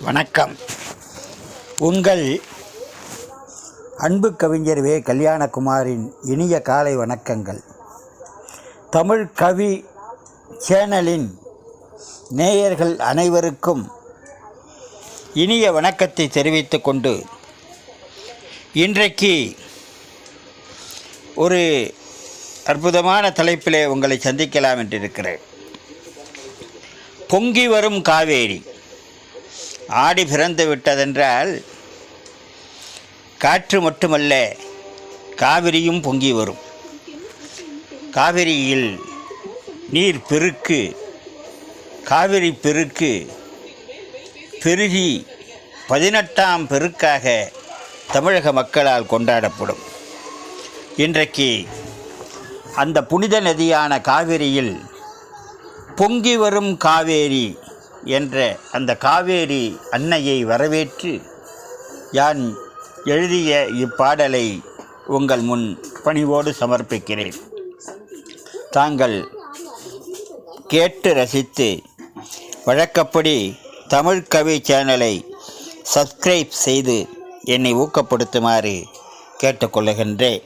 வணக்கம். உங்கள் அன்பு கவிஞர் வே. கல்யாணகுமாரின் இனிய காலை வணக்கங்கள். தமிழ் கவி சேனலின் நேயர்கள் அனைவருக்கும் இனிய வணக்கத்தை தெரிவித்து கொண்டு இன்றைக்கு ஒரு அற்புதமான தலைப்பிலே உங்களை சந்திக்கலாம் என்று இருக்கிறேன் பொங்கி வரும் காவேரி. ஆடி பிறந்து விட்டதென்றால் காற்று மட்டுமல்ல காவிரியும் பொங்கி வரும். காவிரியில் நீர் பெருக்கு காவிரி பெருக்கு பெருகி பதினெட்டாம் பெருக்காக தமிழக மக்களால் கொண்டாடப்படும். இன்றைக்கு அந்த புனித நதியான காவிரியில் பொங்கி வரும் காவேரி என்ற அந்த காவேரி அன்னையை வரவேற்று யான் எழுதிய இப்பாடலை உங்கள் முன் பணிவோடு சமர்ப்பிக்கிறேன். தாங்கள் கேட்டு ரசித்து வழக்கப்படி தமிழ் கவி சேனலை சப்ஸ்கிரைப் செய்து என்னை ஊக்கப்படுத்துமாறு கேட்டுக்கொள்ளுகின்றேன்.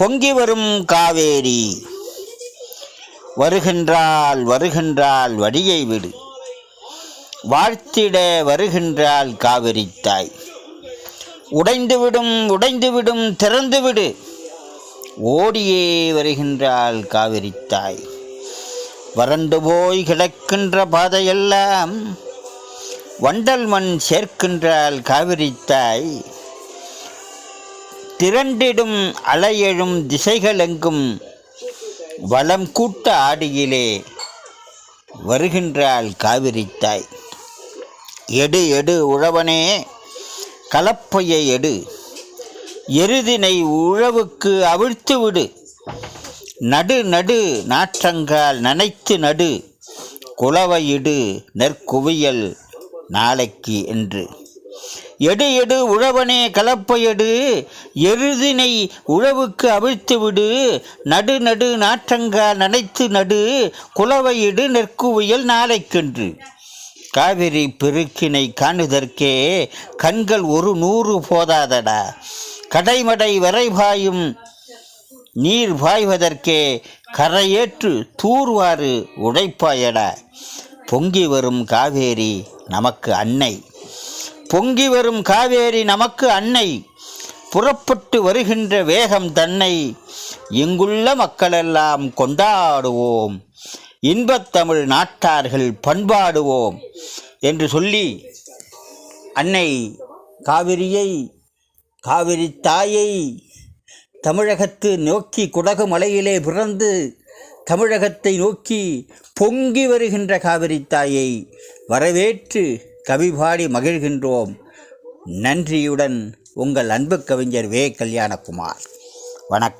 பொங்கி வரும் காவேரி வருகின்றாள் வருகின்றாள் வடியை விடு. வாழ்த்திட வருகின்றாள் காவிரித்தாய். உடைந்துவிடும் உடைந்துவிடும் திறந்துவிடு. ஓடியே வருகின்றாள் காவிரித்தாய். வறண்டு போய் கிடக்கின்ற பாதையெல்லாம் வண்டல் மண் சேர்க்கின்றாள் காவிரித்தாய். திரண்டிடும் அலையெழும் திசைகளெங்கும் வளம் கூட்ட ஆடியிலே வருகின்றாள் காவிரித்தாய் எடு எடு உழவனே கலப்பையை எடு. எருதினை உழவுக்கு அவிழ்த்து விடு. நடு நடு நாற்றங்கால் நனைத்து நடு. குளவையிடு நெற்குவியல் நாளைக்கு என்று. எடு எடு உழவனே கலப்பையடு எருதினை உழவுக்கு அவிழ்த்து விடு. நடு நடு நாற்றங்கா நனைத்து நடு. குலவையிடு நெற்குவியல் நாளைக்கென்று. காவிரி பெருக்கினை காணுதற்கே கண்கள் ஒரு நூறு போதாதடா. கடைமடை வரைபாயும் நீர் பாய்வதற்கே கரையேற்று தூர்வாறு உடைப்பாயடா. பொங்கி வரும் காவேரி நமக்கு அன்னை. பொங்கி வரும் காவேரி நமக்கு அன்னை. புறப்பட்டு வருகின்ற வேகம் தன்னை. இங்குள்ள மக்களெல்லாம் கொண்டாடுவோம். இன்பத்தமிழ் நாட்டார்கள் பண்பாடுவோம் என்று சொல்லி அன்னை காவிரியை காவிரி தாயை தமிழகத்து நோக்கி குடகு மலையிலே பிறந்து தமிழகத்தை நோக்கி பொங்கி வருகின்ற காவிரி தாயை வரவேற்று கவிபாடி மகிழ்கின்றோம். நன்றியுடன் உங்கள் அன்பு கவிஞர் வே. கல்யாணகுமார். வணக்கம்.